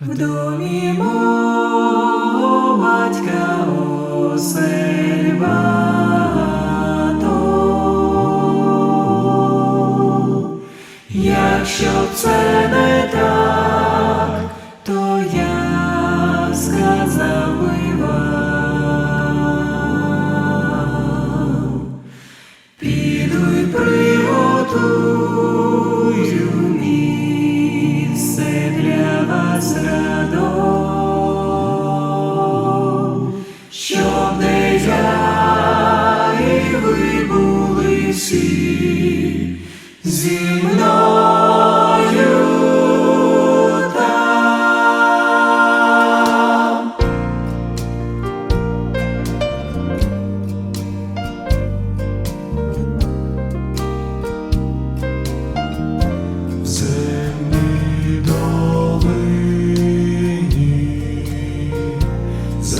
В домі мого батька осель багато. Якщо це не так,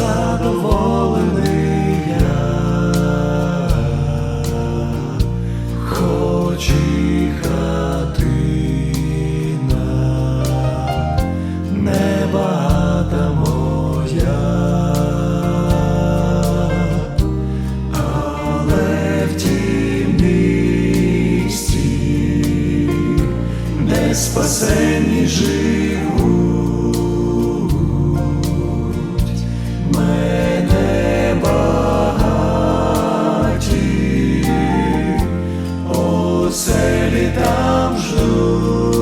above. Цели там ждуть.